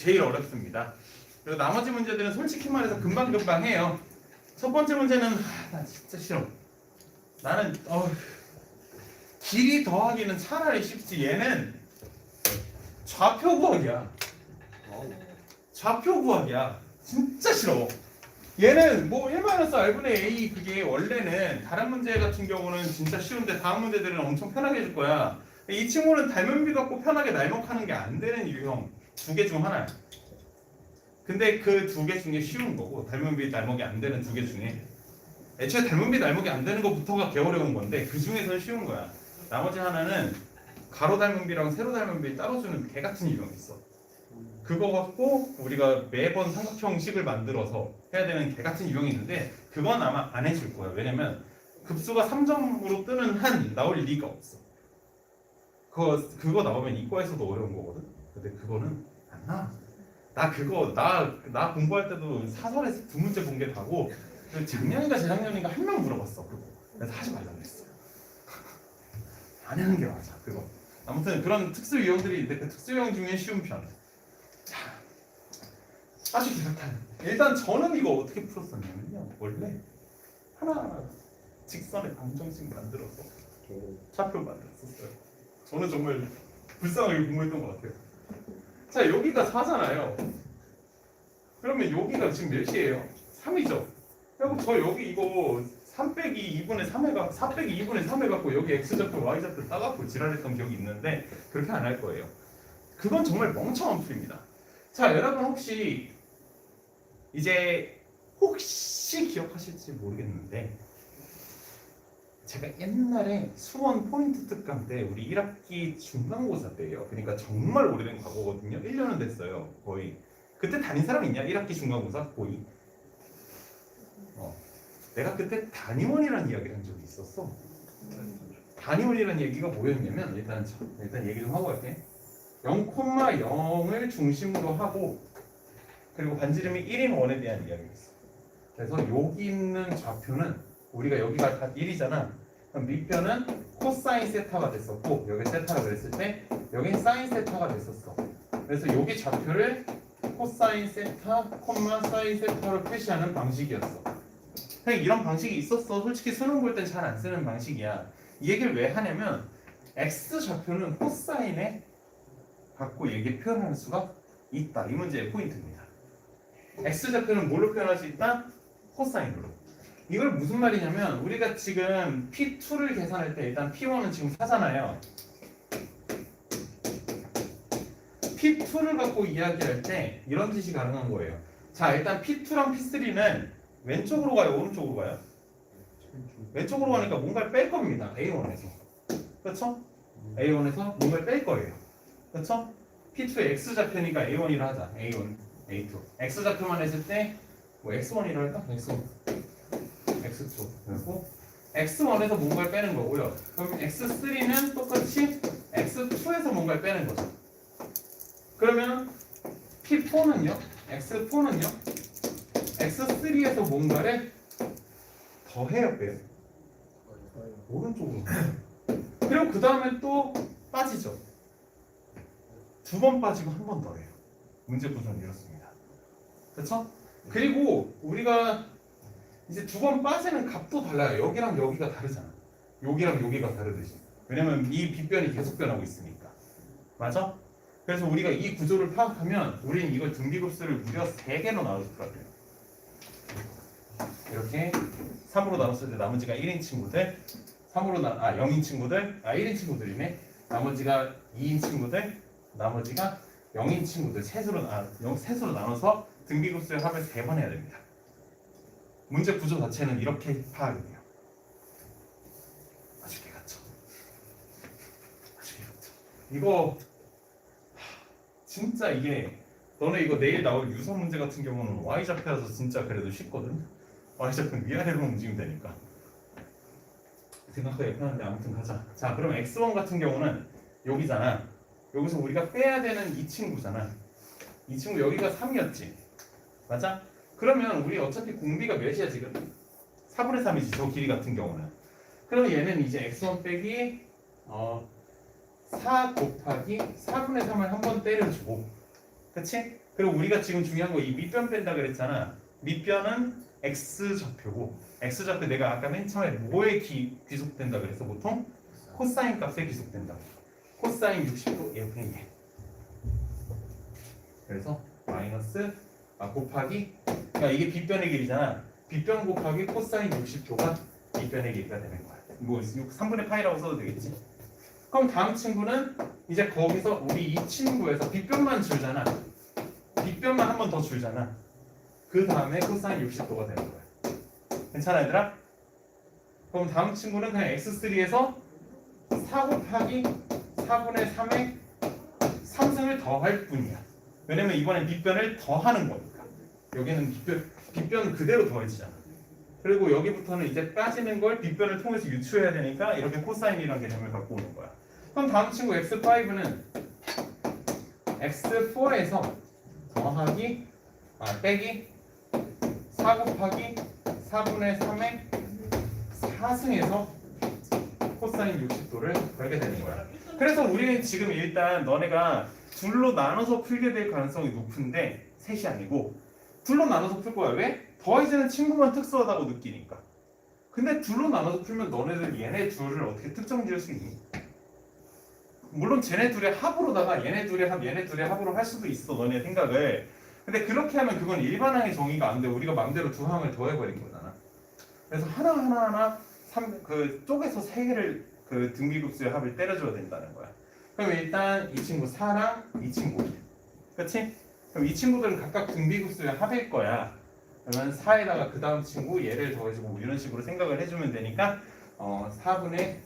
제일 어렵습니다. 그리고 나머지 문제들은 솔직히 말해서 금방금방 해요. 첫 번째 문제는 아, 나 진짜 싫어. 나는 어, 길이 더하기는 차라리 쉽지. 얘는 좌표 구하기야. 좌표 구하기야. 진짜 싫어. 얘는 뭐 1-r분의 a 그게 원래는 다른 문제 같은 경우는 진짜 쉬운데 다음 문제들은 엄청 편하게 해줄 거야. 이 친구는 닮은 비 갖고 편하게 날먹하는 게 안 되는 유형 두 개 중 하나야. 근데 그 두 개 중에 쉬운 거고 닮은 비 날먹이 안 되는 두 개 중에 애초에 닮은 비 날먹이 안 되는 것부터가 개 어려운 건데 그 중에서는 쉬운 거야. 나머지 하나는 가로 닮은 비랑 세로 닮은 비 따로 주는 개 같은 유형이 있어. 그거 갖고 우리가 매번 삼각형식을 만들어서 해야 되는 개 같은 유형이 있는데 그건 아마 안 해줄 거야. 왜냐면 급수가 3점으로 뜨는 한 나올 리가 없어. 그거 그거 나오면 이과에서도 어려운 거거든. 근데 그거는 안 나. 나 그거 나 나 공부할 때도 사설에서 두 문제 본 게 다고 그 작년인가 재작년인가 한 명 물어봤어. 그래서 하지 말라 그랬어. 안 하는 게 맞아 그거. 아무튼 그런 특수 유형들이 있는데 그 특수 유형 중에 쉬운 편. 자, 아주 기특한. 일단 저는 이거 어떻게 풀었었냐면요. 원래 하나 직선의 방정식 만들어서 차표 만들었었어요. 저는 정말 불쌍하게 공부했던 것 같아요. 자 여기가 4잖아요. 그러면 여기가 지금 몇이에요? 3이죠. 그리고 저 여기 이거 3 빼기 2분의 3 해가 4 빼기 2분의 3 해 갖고 여기 x 좌표 y 좌표 따갖고 지랄했던 기억이 있는데 그렇게 안 할 거예요. 그건 정말 멍청한 풀입니다. 자 여러분 혹시 이제 혹시 기억하실지 모르겠는데 제가 옛날에 수원 포인트 특강 때 우리 1학기 중간고사 때예요. 그러니까 정말 오래된 과거거든요. 1년은 됐어요. 거의. 그때 다닌 사람 있냐? 1학기 중간고사 거의. 어. 내가 그때 단위원이라는 이야기를 한 적이 있었어. 단위원이라는 얘기가 뭐였냐면 일단 저- 일단 얘기 좀 하고 갈게. 0,0을 중심으로 하고 그리고 반지름이 1인 원에 대한 이야기였어. 그래서 여기 있는 좌표는 우리가 여기가 다 1이잖아. 그럼 밑변은 코사인 세타가 됐었고 여기 세타라 그랬을 때 여기 사인 세타가 됐었어. 그래서 여기 좌표를 코사인 세타, 콤마 사인 세타로 표시하는 방식이었어. 그냥 이런 방식이 있었어. 솔직히 수능 볼 땐 잘 안 쓰는 방식이야. 이 얘기를 왜 하냐면 x 좌표는 코사인에 갖고 얘기 표현할 수가 있다. 이 문제의 포인트입니다. x 좌표는 뭘로 표현할 수 있다? 코사인으로. 이걸 무슨 말이냐면 우리가 지금 P2를 계산할 때 일단 P1은 지금 4잖아요. P2를 갖고 이야기할 때 이런 짓이 가능한 거예요. 자, 일단 P2랑 P3는 왼쪽으로 가요, 오른쪽으로 가요? 왼쪽으로 가니까 뭔가를 뺄 겁니다. A1에서. 그렇죠? A1에서 뭔가를 뺄 거예요. 그렇죠? P2의 X 좌표니까 A1이라 하자. A1, A2. X 좌표만 했을 때 뭐 X1이라 할까? X1. X2. 그리고 X1에서 뭔가를 빼는 거고요. 그럼 X3는 똑같이 X2에서 뭔가를 빼는 거죠. 그러면 P4는요? X4는요? X3에서 뭔가를 더해요, 빼요? 오른쪽으로. 그리고 그 다음에 또 빠지죠. 두 번 빠지고 한 번 더해요. 문제 구조는 이렇습니다. 그렇죠? 그리고 우리가 이제 두 번 빠지는 값도 달라요. 여기랑 여기가 다르잖아. 여기랑 여기가 다르듯이. 왜냐면 이 빗변이 계속 변하고 있으니까. 맞아? 그래서 우리가 이 구조를 파악하면 우리는 이걸 등비급수를 무려 3개로 나눌 수 있거든요. 이렇게 3으로 나눴을 때 나머지가 1인 친구들 3으로 나, 아 0인 친구들 아 1인 친구들이네 나머지가 2인 친구들 나머지가 0인 친구들 셋으로 아 0, 셋으로 나눠서 등비급수의 합을 3번 해야 됩니다 문제 구조 자체는 이렇게 파악이 돼요. 아주 개같죠? 아주 개같죠? 이거 하, 진짜 이게 너네 이거 내일 나올 유서 문제 같은 경우는 Y좌표라서 진짜 그래도 쉽거든? Y좌표는 위아래로 움직이면 되니까. 생각하기 편한데 아무튼 가자. 자 그럼 X1 같은 경우는 여기잖아. 여기서 우리가 빼야 되는 이 친구잖아. 이 친구 여기가 3이었지. 맞아? 그러면 우리 어차피 공비가 몇이야 지금? 4분의 3이지 저 길이 같은 경우는 그럼 얘는 이제 X1 빼기 어, 4 곱하기 4분의 3을 한 번 때려주고 그치? 그리고 우리가 지금 중요한 거 이 밑변 뺀다 그랬잖아. 밑변은 x 좌표고 x 좌표 내가 아까 맨 처음에 뭐에 기, 귀속된다 그랬어 보통 코사인 값에 귀속된다. 코사인 60도 얘분의 얘. 그래서 마이너스 아, 곱하기 그러니까 이게 빗변의 길이잖아. 빗변 곱하기 코사인 60도가 빗변의 길이가 되는 거야. 뭐 6, 3분의 파이라고 써도 되겠지. 그럼 다음 친구는 이제 거기서 우리 이 친구에서 빗변만 줄잖아. 빗변만 한 번 더 줄잖아. 그 다음에 코사인 60도가 되는 거야. 괜찮아 얘들아? 그럼 다음 친구는 그냥 x3에서 4 곱하기 4분의 3의 3승을 더할 뿐이야. 왜냐면 이번엔 빗변을 더하는 거니까. 여기는 빗변, 빗변 그대로 더해지잖아. 그리고 여기부터는 이제 빠지는 걸 빗변을 통해서 유추해야 되니까 이렇게 코사인이라는 개념을 갖고 오는 거야. 그럼 다음 친구 x5는 x4에서 더하기 아 빼기 4 곱하기 4분의 3의 4승에서 코사인 60도를 걸게 되는 거야. 그래서 우리는 지금 일단 너네가 둘로 나눠서 풀게 될 가능성이 높은데 셋이 아니고 둘로 나눠서 풀 거야. 왜? 더해지는 친구만 특수하다고 느끼니까. 근데 둘로 나눠서 풀면 너네들 얘네 둘을 어떻게 특정 지을 수 있니? 물론 쟤네 둘의 합으로다가 얘네 둘의 합, 얘네 둘의 합으로 할 수도 있어 너네 생각을. 근데 그렇게 하면 그건 일반항의 정의가 안 돼. 우리가 맘대로 두 항을 더해버린 거잖아. 그래서 하나 하나 하나 삼, 그 쪼개서 세 개를 그 등비급수의 합을 때려줘야 된다는 거야. 그럼 일단 이 친구 4랑 이 친구, 그렇지? 그럼 이 친구들은 각각 등비급수의 합일 거야. 그러면 4에다가 그 다음 친구 얘를 더해주고 뭐 이런 식으로 생각을 해주면 되니까 어 4분의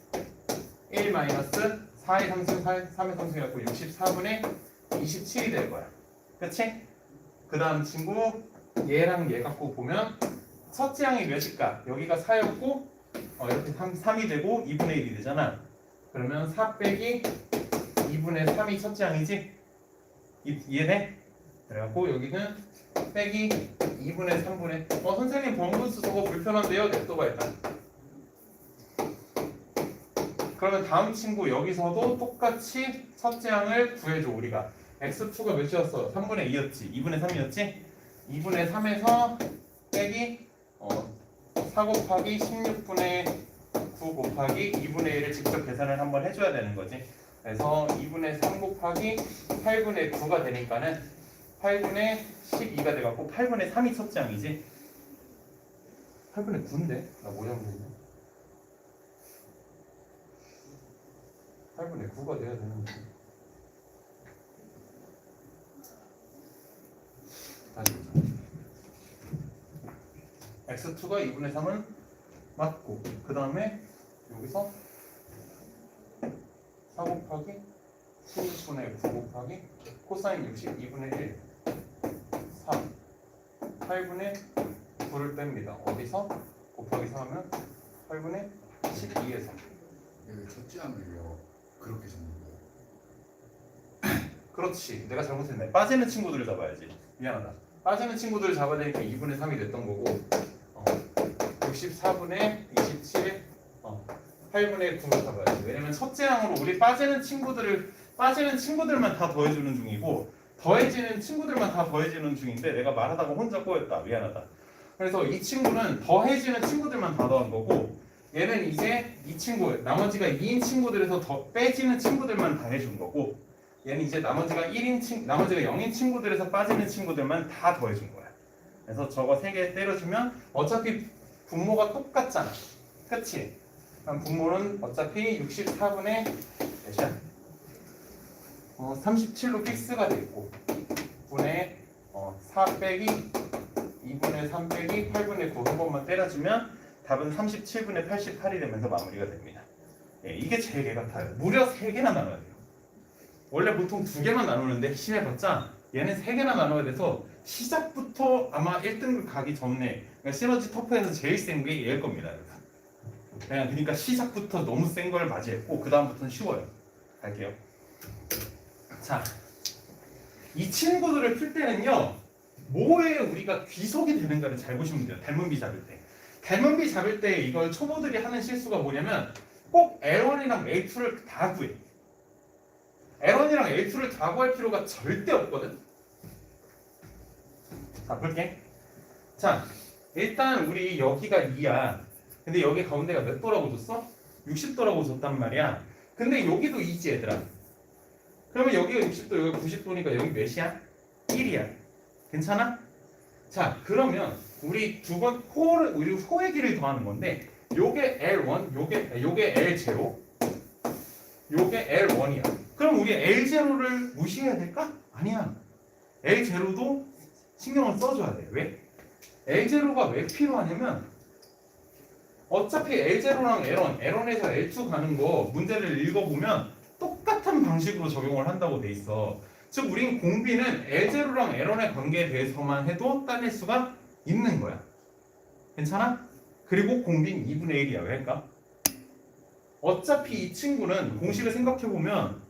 1 마이너스 4의 3승 3의 3승 해갖고 64분의 27이 될 거야. 그렇지? 그 다음 친구 얘랑 얘 갖고 보면 첫째 항이 몇일까? 여기가 4였고 어, 이렇게 3, 3이 되고 2분의 1이 되잖아. 그러면 4 빼기 2분의 3이 첫째 항이지? 이, 이해돼? 그래갖고 여기는 빼기 2분의 3분의 어 선생님 번분수 저거 불편한데요? 냅둬봐 일단 그러면 다음 친구 여기서도 똑같이 첫째 항을 구해줘 우리가 x2가 몇이었어? 3분의 2였지 2분의 3이었지? 2분의 3에서 빼기 어, 4 곱하기 16분의 9 곱하기 2분의 1을 직접 계산을 한번 해줘야 되는 거지 그래서 2분의 3 곱하기 8분의 9가 되니까는 8분의 12가 돼갖고 8분의 3이 첫째 항이지? 8분의 9인데? 나뭐 잘못했냐 8분의 9가 돼야 되는데. 다시 보자. X2가 2분의 3은 맞고 그 다음에 여기서 4 곱하기 16분의 9 곱하기 코사인 60 2분의 1 3 8분의 9를 뺍니다. 어디서? 곱하기 4하면 8분의 12에서 여기 첫째 항을요 그렇게 적는 거예요. 그렇지. 내가 잘못했네. 빠지는 친구들을 잡아야지. 미안하다. 빠지는 친구들을 잡아야 되니까 2분의 3이 됐던 거고 어, 64분의 27 어, 8분의 9를 잡아야지. 왜냐면 첫째 항으로 우리 빠지는 친구들을 빠지는 친구들만 다 더해주는 중이고 더해지는 친구들만 다 더해지는 중인데 내가 말하다가 혼자 꼬였다 미안하다 그래서 이 친구는 더해지는 친구들만 다 더한 거고 얘는 이제 이 친구 나머지가 2인 친구들에서 더 빼지는 친구들만 다 해준 거고 얘는 이제 나머지가 1인 친 나머지가 0인 친구들에서 빠지는 친구들만 다 더해준 거야. 그래서 저거 세개 때려주면 어차피 분모가 똑같잖아. 그치? 그럼 분모는 어차피 64분의 몇이야? 어, 37로 픽스가 돼 있고 분의 어, 4 빼기 2분의 3 빼기 8분의 9 한 번만 때려주면 답은 37분의 88이 되면서 마무리가 됩니다. 예, 이게 제일 개 같아요. 무려 3개나 나눠야 돼요. 원래 보통 두 개만 나누는데 심해봤자 얘는 세 개나 나눠야 돼서 시작부터 아마 1등급 가기 전에 그러니까 시너지 터프에서 제일 센 게 얘일 겁니다. 그냥 그러니까 시작부터 너무 센 걸 맞이했고 그 다음부터는 쉬워요. 갈게요. 자, 이 친구들을 풀 때는요 뭐에 우리가 귀속이 되는가를 잘 보시면 돼요. 닮은비 잡을 때. 닮은비 잡을 때 이걸 초보들이 하는 실수가 뭐냐면 꼭 L1이랑 L2를 다 구해. L1이랑 L2를 다 구할 필요가 절대 없거든. 자 볼게. 자 일단 우리 여기가 2야. 근데 여기 가운데가 몇 도라고 줬어? 60도라고 줬단 말이야. 근데 여기도 2지 얘들아. 그러면 여기가 60도, 여기 90도니까 여기 몇이야? 1이야. 괜찮아? 자 그러면 우리 두번 호를 우리 호의 길을 더하는 건데 요게 L1, 요게 요게 L0, 요게 L1이야. 그럼 우리 L0를 무시해야 될까? 아니야. L0도 신경을 써줘야 돼. 왜? L0가 왜 필요하냐면 어차피 L0랑 L1, L1에서 L2 가는 거 문제를 읽어보면 똑같은 방식으로 적용을 한다고 돼 있어. 즉 우린 공비는 L0랑 L1의 관계에 대해서만 해도 따낼 수가 있는 거야. 괜찮아? 그리고 공비는 2분의 1이야. 왜일까? 어차피 이 친구는 공식을 생각해보면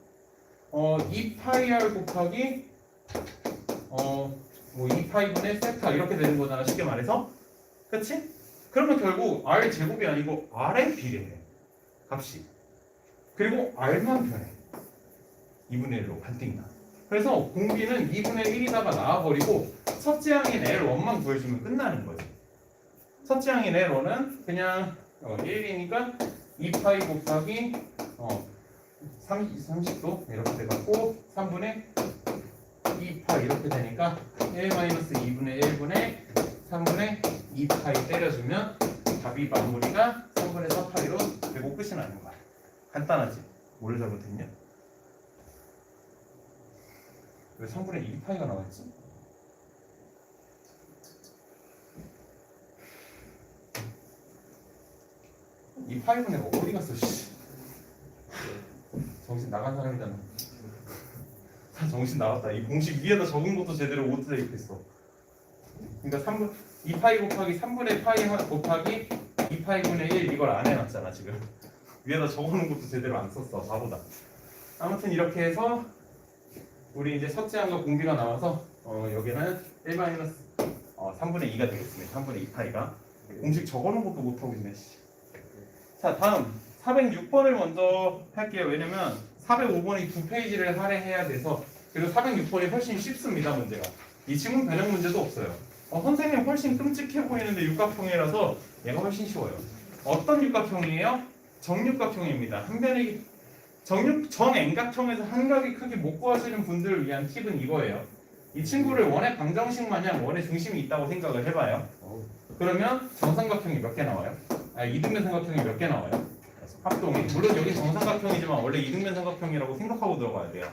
어, 2파이r 곱하기 어, 뭐 2파이분의 세타 이렇게 되는 거잖아. 쉽게 말해서. 그치? 그러면 결국 r 제곱이 아니고 r에 비례해. 값이. 그리고 r만 변해. 2분의 1로 반띵 나. 그래서 공비는 2분의 1이다가 나와버리고 첫째 항인 L1만 구해주면 끝나는 거지. 첫째 항인 L1은 그냥 어, 1이니까 2파이 곱하기 어, 30, 도 이렇게 돼갖고 3분의 2파 이렇게 되니까 1-2분의 1분의 3분의 2파이 때려주면 답이 마무리가 3분의 4파이로 되고 끝이 나는 거야. 간단하지? 뭘 잘못했냐? 왜 3분의 2파이가 나왔지? 이 파이분의 어디 갔어? 씨. 정신 나간 사람이잖아. 다 정신 나갔다. 이 공식 위에다 적은 것도 제대로 못 대입했어. 그러니까 3분 2파이 곱하기 3분의 파이 하- 곱하기 2파이분의 1 이걸 안 해놨잖아 지금. 위에다 적어놓은 것도 제대로 안 썼어. 바보다. 아무튼 이렇게 해서 우리 이제 첫째 항과 공비가 나와서 어, 여기는 1 마이너스 어, 3분의 2가 되겠습니다. 3분의 2 파이가 공식 적어놓은 것도 못하고 있네. 씨. 자 다음 406번을 먼저 할게요. 왜냐면 405번이 두 페이지를 할애해야 돼서 그리고 406번이 훨씬 쉽습니다. 문제가. 이 친구는 변형 문제도 없어요. 어, 선생님 훨씬 끔찍해 보이는데 육각형이라서 얘가 훨씬 쉬워요. 어떤 육각형이에요? 정육각형입니다. 한 변의 정육 전 N각형에서 한 각이 크기 못 구하시는 분들을 위한 팁은 이거예요. 이 친구를 원의 방정식 마냥 원의 중심이 있다고 생각을 해봐요. 그러면 정삼각형이 몇 개 나와요? 아 이등변 삼각형이 몇 개 나와요? 합동이 물론 여기 정삼각형이지만 원래 이등변 삼각형이라고 생각하고 들어가야 돼요.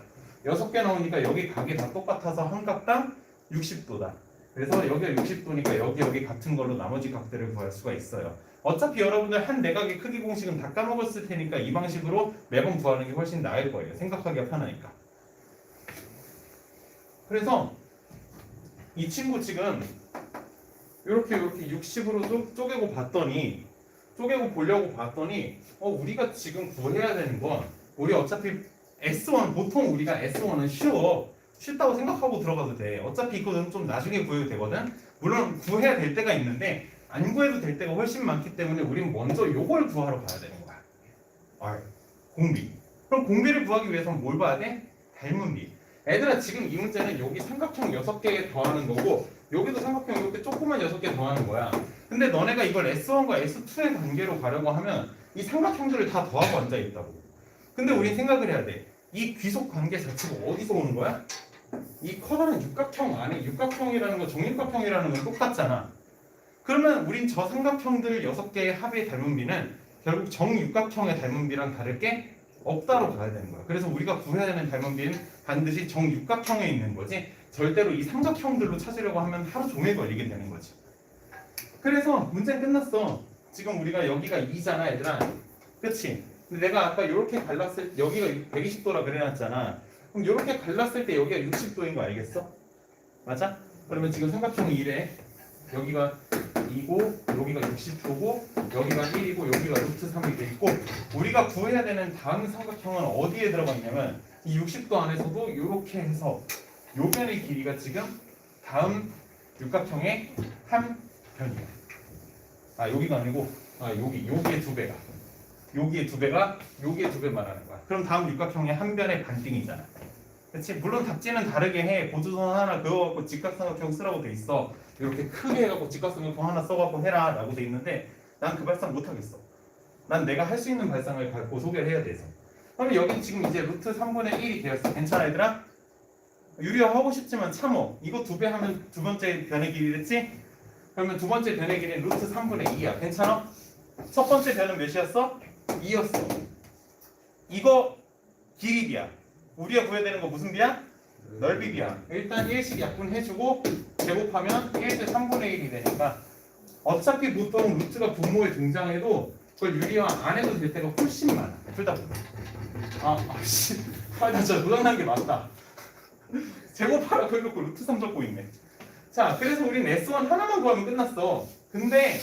여섯 개 나오니까 여기 각이 다 똑같아서 한 각당 60도다. 그래서 여기가 60도니까 여기 여기 같은 걸로 나머지 각들을 구할 수가 있어요. 어차피 여러분들 한 내각의 크기 공식은 다 까먹었을 테니까 이 방식으로 매번 구하는 게 훨씬 나을 거예요. 생각하기가 편하니까. 그래서 이 친구 지금 이렇게 이렇게 60으로 쪼, 쪼개고 봤더니 쪼개고 보려고 봤더니 어 우리가 지금 구해야 되는 건 우리 어차피 S1 보통 우리가 S1은 쉬워 쉽다고 생각하고 들어가도 돼 어차피 이거는 좀 나중에 구해도 되거든 물론 구해야 될 때가 있는데 안 구해도 될 때가 훨씬 많기 때문에 우린 먼저 요걸 구하러 가야 되는 거야 R 공비 그럼 공비를 구하기 위해서는 뭘 봐야 돼? 닮은 비 애들아 지금 이 문제는 여기 삼각형 6개 더하는 거고 여기도 삼각형 이렇게 조그만 6개 더하는 거야 근데 너네가 이걸 S1과 S2의 관계로 가려고 하면 이 삼각형들을 다 더하고 앉아 있다고. 근데 우린 생각을 해야 돼. 이 귀속 관계 자체가 어디서 오는 거야? 이 커다란 육각형 안에 육각형이라는 거 정육각형이라는 건 똑같잖아. 그러면 우린 저 삼각형들 6개의 합의 닮은 비는 결국 정육각형의 닮은 비랑 다를 게 없다로 가야 되는 거야. 그래서 우리가 구해야 되는 닮은 비는 반드시 정육각형에 있는 거지. 절대로 이 삼각형들로 찾으려고 하면 하루 종일 걸리게 되는 거지. 그래서 문제는 끝났어. 지금 우리가 여기가 2잖아, 얘들아. 그치? 근데 내가 아까 이렇게 갈랐을 때 여기가 120도라 그래놨잖아. 그럼 이렇게 갈랐을 때 여기가 60도인 거 알겠어? 맞아? 그러면 지금 삼각형이 이래. 여기가 2고 여기가 60도고 여기가 1이고 여기가 루트 3이 돼 있고 우리가 구해야 되는 다음 삼각형은 어디에 들어가 있냐면 이 60도 안에서도 이렇게 해서 요 변의 길이가 지금 다음 육각형의 한 변이야. 아 여기가 아니고 아 여기 여기의 두 배가 여기의 두 배가 여기의 두 배 말하는 거야. 그럼 다음 육각형의 한 변의 반띵이잖아. 그렇지? 물론 답지는 다르게 해. 고주선 하나 그어갖고 직각삼각형 쓰라고 돼 있어. 이렇게 크게 해갖고 직각삼각형 하나 써갖고 해라 라고 돼 있는데 난 그 발상 못 하겠어. 난 내가 할 수 있는 발상을 밟고 소개를 해야 돼서. 그럼 여기 지금 이제 루트 3분의 1이 되었어. 괜찮아 얘들아? 유리화 하고 싶지만 참어. 이거 두 배 하면 두 번째 변의 길이 됐지? 그러면 두 번째 변의 길이는 루트 3분의 2야. 괜찮아? 첫 번째 변은 몇이었어? 2였어. 이거 길이 비야. 우리가 구해야 되는 거 무슨 비야? 넓이 비야. 일단 1씩 약분해주고 제곱하면 1대 3분의 1이 되니까 어차피 보통 루트가 분모에 등장해도 그걸 유리화 안 해도 될 때가 훨씬 많아. 둘 다. 아, 아, 씨. 아, 나 진짜 무당난 게 맞다. 제곱하라고 해놓고 루트 3 적고 있네. 자, 그래서 우린 S1 하나만 구하면 끝났어. 근데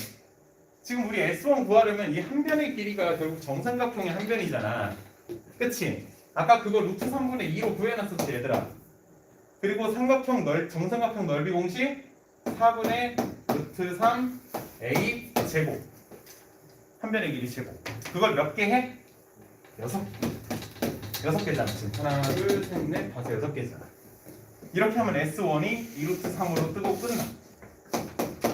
지금 우리 S1 구하려면 이 한 변의 길이가 결국 정삼각형의 한 변이잖아. 그치? 아까 그거 루트 3분의 2로 구해놨었지 얘들아. 그리고 삼각형 넓, 정삼각형 넓이 공식 4분의 루트 3 A 제곱. 한 변의 길이 제곱. 그걸 몇 개 해? 여섯 개. 여섯 개잖아 지금. 하나, 둘, 셋, 넷, 다섯, 여섯 개잖아. 이렇게 하면 S1이 2루트 3으로 뜨고 끝나.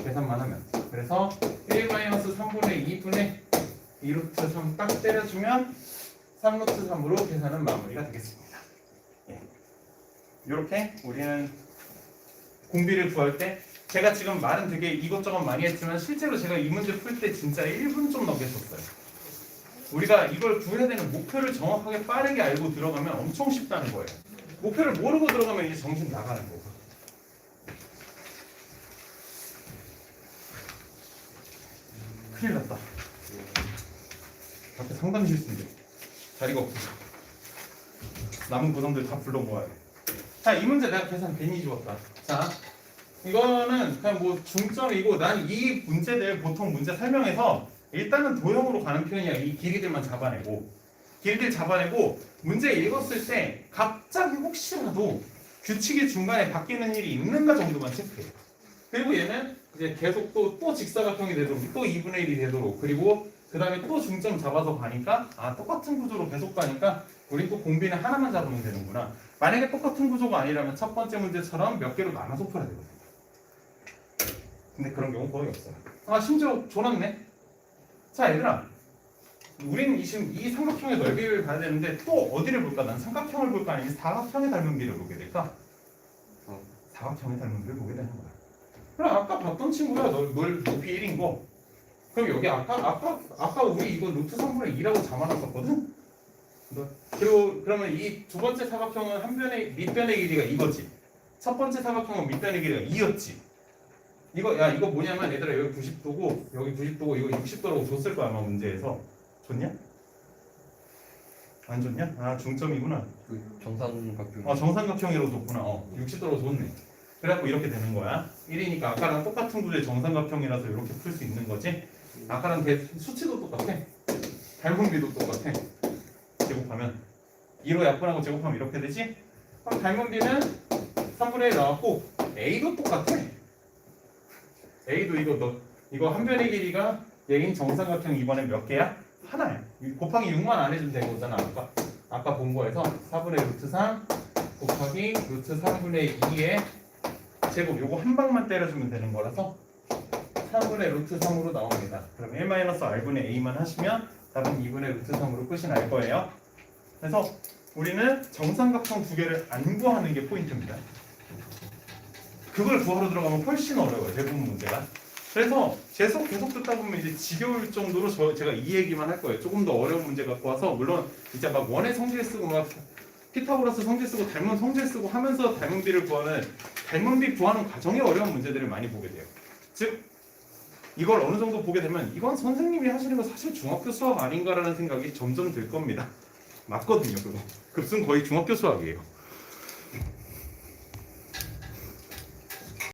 계산만 하면. 그래서 1-3분의 2분의 2루트 3 딱 때려주면 3루트 3으로 계산은 마무리가 되겠습니다. 예. 이렇게 우리는 공비를 구할 때 제가 지금 말은 되게 이것저것 많이 했지만 실제로 제가 이 문제 풀 때 진짜 1분 좀 넘게 썼어요. 우리가 이걸 구해야 되는 목표를 정확하게 빠르게 알고 들어가면 엄청 쉽다는 거예요. 목표를 모르고 들어가면 이제 정신 나가는 거고. 큰일 났다. 앞에 상담 실수인데 자리가 없어. 남은 고성들 다 불러 모아야 돼. 자, 이 문제 내가 계산 괜히 지웠다. 자, 이거는 그냥 뭐 중점이고 난 이 문제들 보통 문제 설명해서 일단은 도형으로 가는 편이야. 이 길이들만 잡아내고 길이들 잡아내고 문제 읽었을 때 갑자기 혹시라도 규칙이 중간에 바뀌는 일이 있는가 정도만 체크해. 그리고 얘는 이제 계속 또, 또 직사각형이 되도록 또 2분의 1이 되도록 그리고 그 다음에 또 중점 잡아서 가니까 아 똑같은 구조로 계속 가니까 우리 또 공비는 하나만 잡으면 되는구나. 만약에 똑같은 구조가 아니라면 첫 번째 문제처럼 몇 개로 나눠서 풀어야 되거든. 근데 그런 경우 거의 없어요. 아 심지어 졸았네. 자 얘들아, 우리는 이 지금 이 삼각형의 넓이를 봐야 되는데 또 어디를 볼까? 난 삼각형을 볼까 아니면 사각형의 닮은 비를 보게 될까? 어. 사각형의 닮은 비를 보게 되는 거야. 그럼 아까 봤던 친구야, 너, 널 높이 1인 거. 그럼 여기 아까 아까 아까 우리 이거 루트 3분의 2라고 잡아놨었거든. 너- 그리고 그러면 이 두 번째 사각형은 한 변의 밑변의 길이가 이거지. 첫 번째 사각형은 밑변의 길이가 2였지. 이거 야 이거 뭐냐면 얘들아 여기 90도고 여기 90도고 이거 60도라고 줬을 거야 아마 문제에서 줬냐? 안 줬냐? 아 중점이구나. 그 정삼각형. 아 정삼각형이라고 줬구나. 어 60도로 줬네. 그래갖고 이렇게 되는 거야. 1이니까 아까랑 똑같은 구조의 정삼각형이라서 이렇게 풀 수 있는 거지. 아까랑 대, 수치도 똑같아. 닮은비도 똑같아. 제곱하면 2로 약분하고 제곱하면 이렇게 되지. 그럼 닮은비는 3분의 1 나왔고 A도 똑같아. A도 이거 너 이거 한 변의 길이가 얘긴 정삼각형 이번에 몇 개야? 하나야. 이 곱하기 6만 안 해주면 되거잖아 아까. 아까 본 거에서 4분의 루트 3 곱하기 루트 3분의 2의 제곱 요거 한 방만 때려주면 되는 거라서 3분의 루트 3으로 나옵니다. 그럼 1-r분의 a만 하시면 답은 2분의 루트 3으로 끝이 날 거예요. 그래서 우리는 정삼각형 두 개를 안 구하는 게 포인트입니다. 그걸 구하러 들어가면 훨씬 어려워요. 대부분 문제가. 그래서 계속 계속 듣다 보면 이제 지겨울 정도로 저, 제가 이 얘기만 할 거예요. 조금 더 어려운 문제 갖고 와서 물론 이제 막 원의 성질 쓰고 막 피타고라스 성질 쓰고 닮은 성질 쓰고 하면서 닮은 비를 구하는 닮은 비 구하는 과정이 어려운 문제들을 많이 보게 돼요. 즉 이걸 어느 정도 보게 되면 이건 선생님이 하시는 거 사실 중학교 수학 아닌가라는 생각이 점점 들 겁니다. 맞거든요, 그거. 급수는 거의 중학교 수학이에요.